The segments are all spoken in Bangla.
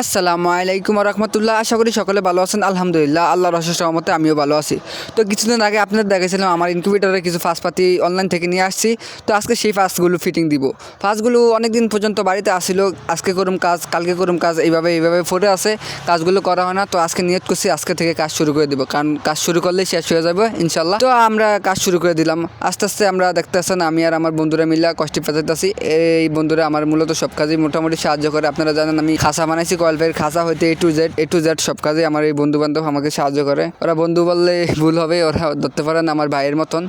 আসসালামু আলাইকুম রহমতুল্লাহ। আশা করি সকলে ভালো আছেন। আলহামদুলিল্লাহ, আল্লাহর অশেষ রহমতে আমিও ভালো আছি। তো কিছুদিন আগে আপনাদের দেখেছিলাম আমার ইনকিউবেটারে কিছু ফাঁসপাতি অনলাইন থেকে নিয়ে আসছি। তো আজকে সেই ফাঁসগুলো ফিটিং দিব। ফাঁসগুলো অনেক দিন পর্যন্ত বাড়িতে আসছিল আজকে করুম কাজ, কালকে করুম কাজ, এইভাবে এইভাবে পড়ে আছে। কাজগুলো করা হয় না। তো আজকে নিয়ত করছি, আজকে থেকে কাজ শুরু করে দিব। কারণ কাজ শুরু করলেই শেষ হয়ে যাবে ইনশাল্লাহ তো আমরা কাজ শুরু করে দিলাম। আস্তে আস্তে আমরা দেখতেছেন, আমি আর আমার বন্ধুরা মিলে কষ্টে পেঁচাইতেছি। এই বন্ধুরা আমার মূলত সব কাজেই মোটামুটি সাহায্য করে। আপনারা জানেন, আমি খাসা বানাইছি কয়েলভের খাসা হইতে A to Z A to Z সব কাজে আমার এই বন্ধু বান্ধব আমাকে সাহায্য করে। ওরা বন্ধু বললে ভুল হবে, ওরা ধরতে পারেন আমার ভাইয়ের মতন।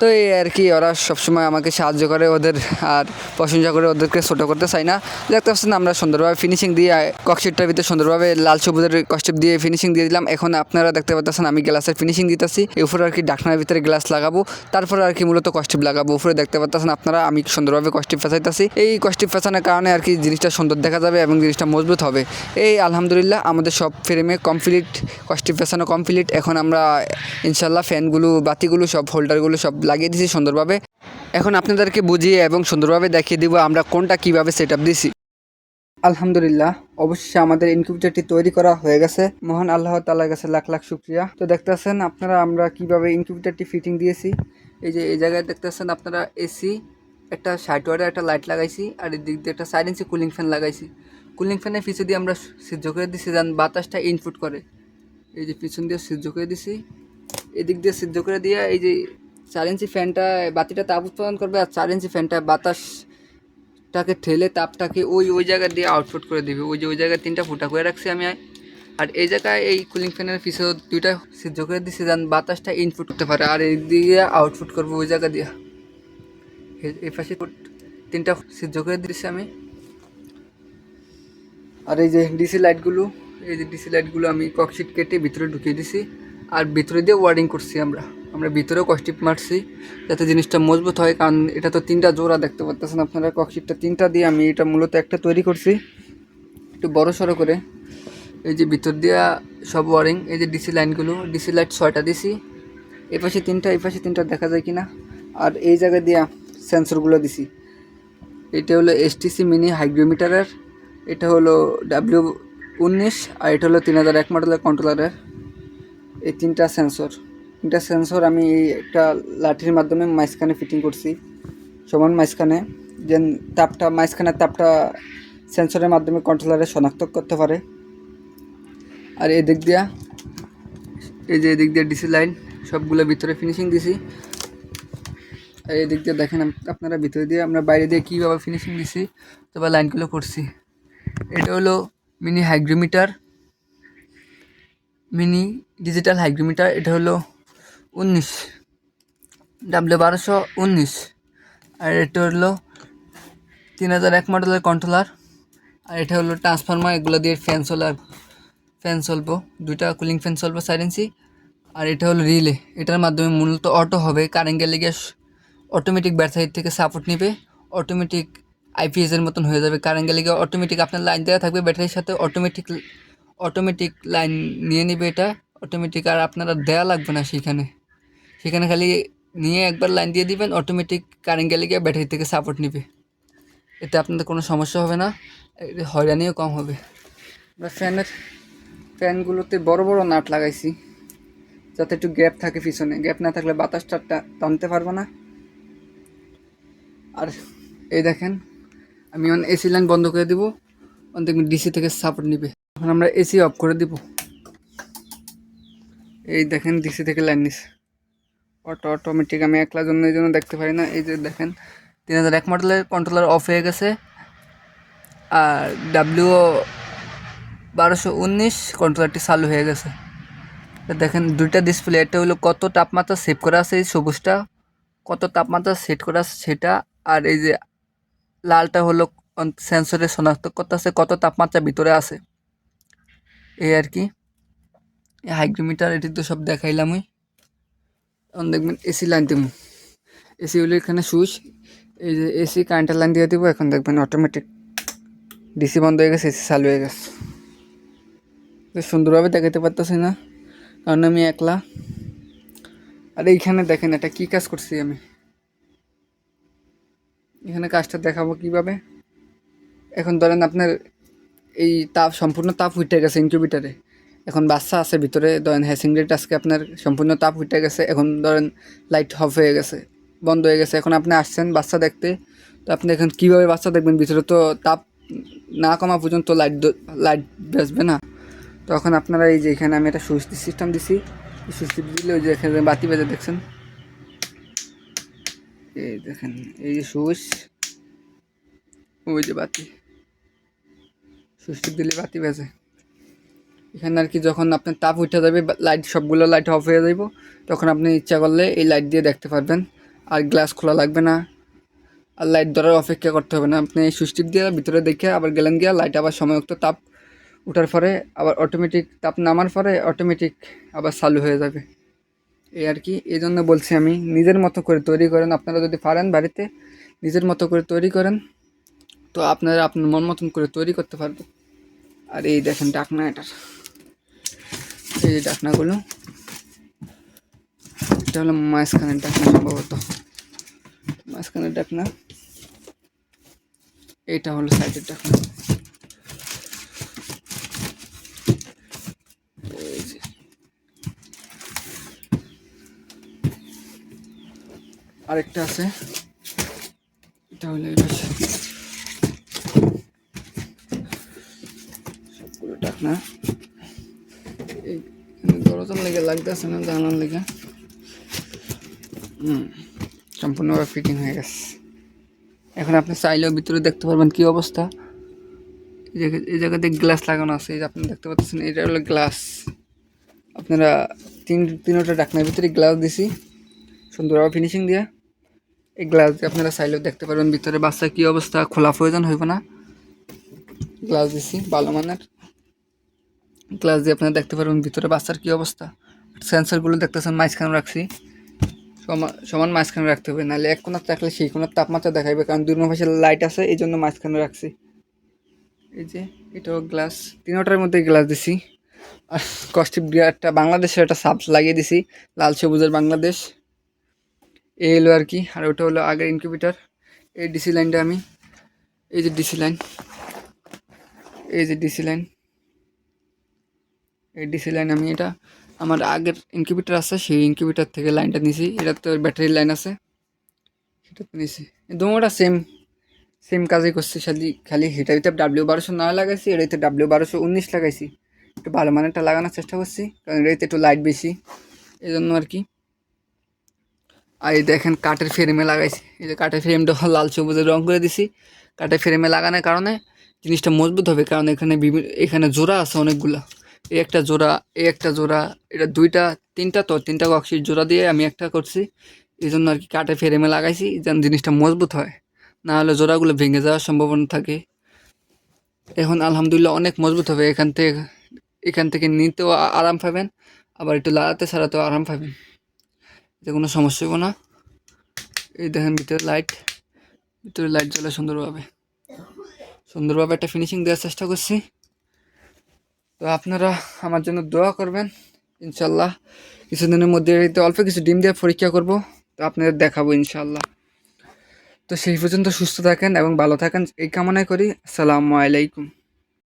তো এই আর কি, ওরা সবসময় আমাকে সাহায্য করে ওদের, আর প্রশংসা করে ওদেরকে ছোটো করতে চাই না। দেখতে পাচ্ছেন আমরা সুন্দরভাবে ফিনিশিং দিয়ে, ককশিটটার ভিতরে সুন্দরভাবে লাল সবুজের কষ্টেপ দিয়ে ফিনিশিং দিয়ে দিলাম। এখন আপনারা দেখতে পাচ্ছেন আমি গ্লাসের ফিনিশিং দিতেছি। উপরে আর কি ডাকনার ভিতরে গ্লাস লাগাবো। তারপরে আর কি মূলত কষ্টিপ লাগাবো। উপরে দেখতে পাচ্ছেন আপনারা আমি সুন্দরভাবে কষ্টিপ ফেসাইতেছি এই কষ্টিপ ফেসানোর কারণে আর কি জিনিসটা সুন্দর দেখা যাবে এবং জিনিসটা মজবুত হবে। এই আলহামদুলিল্লাহ আমাদের সব ফ্রেমে কমপ্লিট ফেসানো কমপ্লিট এখন আমরা ইনশাল্লাহ ফ্যানগুলো বাতিগুলো সব হোল্ডারগুলো সব লাগিয়ে দিয়েছি সুন্দরভাবে। এখন আপনাদেরকে বুঝিয়ে এবং সুন্দরভাবে দেখিয়ে দিব আমরা কোনটা কীভাবে সেট আপ দিছি। আলহামদুলিল্লাহ অবশ্যই আমাদের ইনকিউবেটারটি তৈরি করা হয়ে গেছে। মহান আল্লাহ তালার কাছে লাখ লাখ শুক্রিয়া। তো দেখতেছেন আপনারা আমরা কীভাবে ইনকিউবেটারটি ফিটিং দিয়েছি। এই যে, এই জায়গায় দেখতেছেন আপনারা এসি, একটা ষাট ওয়ার্ডের একটা লাইট লাগাইছি, আর এদিক দিয়ে একটা সাইড ইঞ্চি কুলিং ফ্যান লাগাইছি। কুলিং ফ্যানের পিছু দিয়ে আমরা সিদ্ধ করে দিছি যান বাতাসটা ইনপুট করে। এই যে পিছন দিয়ে সিদ্ধ করে দিছি, এদিক দিয়ে সিদ্ধ করে দিয়ে এই যে চার ইঞ্চি ফ্যানটা বাতিটা তাপ উৎপাদন করবে, আর চার ইঞ্চি ফ্যানটা বাতাসটাকে ঠেলে তাপটাকে ওই ওই জায়গা দিয়ে আউটপুট করে দিবে। ওই যে, ওই জায়গায় তিনটা ফুটা করে রাখছি আমি। আর এই জায়গায় এই কুলিং ফ্যানের পিছনে দুইটা সিদ্ধ করে দিচ্ছি যেন বাতাসটা ইনপুট করতে পারে, আর এই দিয়ে আউটপুট করব ওই জায়গা দিয়ে। এই পাশে তিনটা সিদ্ধ করে দিচ্ছি আমি। আর এই যে ডিসি লাইটগুলো, এই যে ডিসি লাইটগুলো আমি ককশিট কেটে ভিতরে ঢুকিয়ে দিছি। আর ভিতরে দিয়ে ওয়ারিং করছি আমরা। আমরা ভিতরেও কষ্টিপ মারছি, যাতে জিনিসটা মজবুত হয়। কারণ এটা তো তিনটা জোড়া, দেখতে পাচ্ছেন আপনারা, ককশিটটা তিনটা দিয়ে আমি এটা মূলত একটা তৈরি করছি। একটু বড় সড়ো করে। এই যে ভিতর দিয়া সব ওয়ারিং, এই যে ডিসি লাইনগুলো, ডিসি লাইট ছয়টা দিছি। এই পাশে তিনটা এই পাশে তিনটা দেখা যায় কি না আর এই জায়গা দিয়া সেন্সরগুলো দিছি। এটা হলো এসটিসি মিনি হাইগ্রোমিটারের এটা হলো ডাব্লিউ উনিশ আর এটা হলো তিন হাজার এক মডেলের কন্ট্রোলারের এই তিনটা সেন্সর তিনটা সেন্সর আমি একটা লাঠির মাধ্যমে মাঝখানে ফিটিং করছি, সমান মাঝখানে। যেন তাপটা, মাঝখানের তাপটা সেন্সরের মাধ্যমে কন্ট্রোলারে শনাক্ত করতে পারে। আর এদিক দিয়া, এই যে এদিক দিয়ে ডিসি লাইন সবগুলো ভিতরে ফিনিশিং দিছি। আর এদিক দিয়ে দেখেন আপনারা ভিতরে দিয়ে আমরা বাইরে দিয়ে কীভাবে ফিনিশিং দিছি তবে লাইনগুলো করছি। এটা হলো mini hygrometer mini digital hygrometer এটা হলো উনিশ ডাব্লিউ বারোশো উনিশ, আর এটা হলো তিন হাজার এক মডেলের কন্ট্রোলার আর এটা হলো ট্রান্সফর্মার এগুলো দিয়ে ফ্যান সোলার ফ্যান চলবো, দুইটা কুলিং ফ্যান চলবো ইঞ্চি, আর এটা হলো রিলে এটার মাধ্যমে মূলত অটো হবে কারেন্ট গেলে গিয়ে অটোমেটিক ব্যাটারি থেকে সাপোর্ট নেবে অটোমেটিক আইপিএস এর মতন হয়ে যাবে। কারেন্ট গেলে গিয়ে অটোমেটিক আপনার লাইন দেওয়া থাকবে ব্যাটারির সাথে। অটোমেটিক অটোমেটিক লাইন নিয়ে নেবে এটা। অটোমেটিক আর আপনারা দেওয়া লাগবে না সেখানে। সেখানে খালি নিয়ে একবার লাইন দিয়ে দিবেন অটোমেটিক কারেন্ট গেলে গিয়ে ব্যাটারি থেকে সাপোর্ট নেবে। এতে আপনাদের কোনো সমস্যা হবে না। হয়রানিও কম হবে। আমরা ফ্যানের, ফ্যানগুলোতে বড় বড় নাট লাগাইছি। যাতে একটু গ্যাপ থাকে পিছনে। গ্যাপ না থাকলে বাতাসটা টানতে পারব না। আর এই দেখেন আমি এখন এসি লাইন বন্ধ করে দেবো। দিব দেখবেন ডিসি থেকে সাপোর্ট নিবে। এখন আমরা এসি অফ করে দিব। এই দেখেন ডিসি থেকে লাইন নিছে। অটো অটোমেটিক আমি একলা জন্য এই জন্য দেখতে পারি না। এই যে দেখেন, তিন হাজার এক মডেলের কন্ট্রোলার অফ হয়ে গেছে। আর ডাব্লিউ বারোশো উনিশ কন্ট্রোলারটি চালু হয়ে গেছে। দেখেন দুইটা ডিসপ্লে একটা হলো কত তাপমাত্রা সেভ করা আছে এই সবুজটা, কত তাপমাত্রা সেট করা আছে সেটা, আর এই যে লালটা হলো সেন্সরে শনাক্ত করতে আছে, কত তাপমাত্রা ভিতরে আছে। এই আর কি। হাইগ্রোমিটার এটি তো সব দেখাইলাম এখন দেখবেন এসি লাইন দিব। এসি হলো এখানে সুইচ এই যে এসি কারেন্টের লাইন দিয়ে দিব, এখন দেখবেন অটোমেটিক ডিসি বন্ধ হয়ে গেছে এসি চালু হয়ে গেছে। সুন্দরভাবে দেখাতে পারতেছি না, কারণ আমি একলা। আর এইখানে দেখেন এটা কী কাজ করছি আমি। এখানে কাজটা দেখাবো কীভাবে? এখন ধরেন আপনার এই তাপ, সম্পূর্ণ তাপ উঠে গেছে ইনকিউবেটারে এখন বাচ্চা আছে ভিতরে, ধরেন হ্যাসিং রেট আজকে আপনার সম্পূর্ণ তাপ উঠে গেছে, এখন ধরেন লাইট অফ হয়ে গেছে, বন্ধ হয়ে গেছে। এখন আপনি আসছেন বাচ্চা দেখতে, তো আপনি এখন কীভাবে বাচ্চা দেখবেন? ভিতরে তো তাপ না কমা পর্যন্ত লাইট লাইট বেসবে না। তখন আপনারা এই যে এখানে আমি একটা সুইচ সিস্টেম দিছি। সুইচ দিলে ওই যে এখানে বাতি বেজে দেখছেন। এই দেখেন, এই যে সুইচ ওই যে বাতি। সুইচ দিলে বাতি বেজে। এখানে আর কি যখন আপনার তাপ উঠে যাবে লাইট সবগুলো লাইট অফ হয়ে যাইব, তখন আপনি ইচ্ছা করলে এই লাইট দিয়ে দেখতে পারবেন। আর গ্লাস খোলা লাগবে না। আর লাইট ধরার অপেক্ষা করতে হবে না। আপনি সুইচ টিপ দিয়ে ভিতরে দেখে আবার গেলেন গিয়া লাইট আবার সময়মতো তাপ ওঠার পরে আবার অটোমেটিক তাপ নামার পরে অটোমেটিক আবার চালু হয়ে যাবে। এই আর কি, এই জন্য বলছি আমি, নিজের মতো করে তৈরি করেন। আপনারা যদি পারেন বাড়িতে, নিজের মতো করে তৈরি করেন, তো আপনারা আপনার মন মতন করে তৈরি করতে পারবেন। আর এই দেখেন ডাকনা এটার এই যে ডাকনাগুলো, এটা হলো মাঝখানের ডাকনা সম্ভবত। মাঝখানের ডাকনা, এইটা হলো সাইডের ডাকনা এই যে আরেকটা আছে। এটা হলো। সবগুলো ডাকনা এই দরজার লেগে লাগতেছে না জানার লেগে। হুম সম্পূর্ণভাবে ফিটিং হয়ে গেছে। এখন আপনি চাইলেও ভিতরে দেখতে পারবেন কি অবস্থা। এই জায়গাতে গ্লাস লাগানো আছে, এই যে আপনি দেখতে পাচ্ছেন, এটা হলো গ্লাস আপনারা তিন তিনোটা ডাকনার ভিতরে গ্লাস দিছি। সুন্দরভাবে ফিনিশিং দিয়ে। এই গ্লাস দিয়ে আপনারা চাইলেও দেখতে পারবেন, ভিতরে বাচ্চার কী অবস্থা, খোলা প্রয়োজন হইব না। গ্লাস দিছি, ভালো মানের। গ্লাস দিয়ে আপনারা দেখতে পারবেন ভিতরে বাচ্চার কী অবস্থা। সেন্সারগুলো দেখতেছেন, মাঝখানে রাখছি। সমান মাঝখানে রাখতে হবে, নাহলে এক কোনার রাখলে সেই কোনার তাপমাত্রা দেখাইবে, কারণ দুই পাশে লাইট আছে, এই জন্য মাঝখানে রাখছি। এই যে, এটাও গ্লাস। তিনোটার মধ্যে গ্লাস দিছি। আর কস্টিপ গিয়ারটা বাংলাদেশের একটা সাব লাগিয়ে দিছি, লাল সবুজের বাংলাদেশ। এই হলো আর কি, আর ওটা হলো আগের ইনকিউবেটার এই ডিসি লাইনটা আমি, এই যে ডিসি লাইন এই যে ডিসি লাইন এই ডিসি লাইন আমি এটা, আমার আগের ইনকিউবেটার আছে, সেই ইনকিউবেটার থেকে লাইনটা নিছি, এটা তো ব্যাটারি লাইন আছে, সেটা তো নিছি। দুটা সেম সেম কাজই করছি, খালি খালি এটাতে ডাব্লিউ বারোশো নয় লাগাইছি এটাতে ডাব্লিউ বারোশো উনিশ লাগাইছি। একটু ভালো মানেরটা লাগানোর চেষ্টা করছি, কারণ এটাতে একটু লাইট বেশি এই জন্য আর কি। আর এই দেখেন কাঠের ফ্রেমে লাগাইছি। এই যে কাঠের ফ্রেমটা লাল সবুজের রং করে দিছি। কাঠের ফ্রেমে লাগানোর কারণে জিনিসটা মজবুত হবে, কারণ এখানে বিভিন্ন এখানে জোড়া আছে অনেকগুলা। এই একটা জোড়া, এই একটা জোড়া, এটা দুইটা, তিনটা তো, তিনটা কক্সির জোড়া দিয়ে আমি একটা করছি। এই জন্য আর কি কাঠের ফ্রেমে লাগাইছি, যেন জিনিসটা মজবুত হয়। না হলে জোড়াগুলো ভেঙে যাওয়ার সম্ভাবনা থাকে। এখন আলহামদুলিল্লাহ অনেক মজবুত হবে। এখান থেকে এখান থেকে নিতেও আরাম পাবেন। আবার একটু লাগাতে ছাড়াতেও আরাম পাবেন। এতে কোনো সমস্যা হবে না। এই দেখেন ভিতরে লাইট ভিতরে লাইট জ্বলে সুন্দরভাবে। সুন্দরভাবে একটা ফিনিশিং দেওয়ার চেষ্টা করছি। তো আপনারা আমার জন্য দোয়া করবেন। ইনশাল্লাহ কিছুদিনের মধ্যে অল্প কিছু ডিম দিয়ে পরীক্ষা করব। তো আপনাদের দেখাবো ইনশাল্লাহ তো সেই পর্যন্ত সুস্থ থাকেন এবং ভালো থাকেন। এই কামনাই করি। আসসালামু আলাইকুম।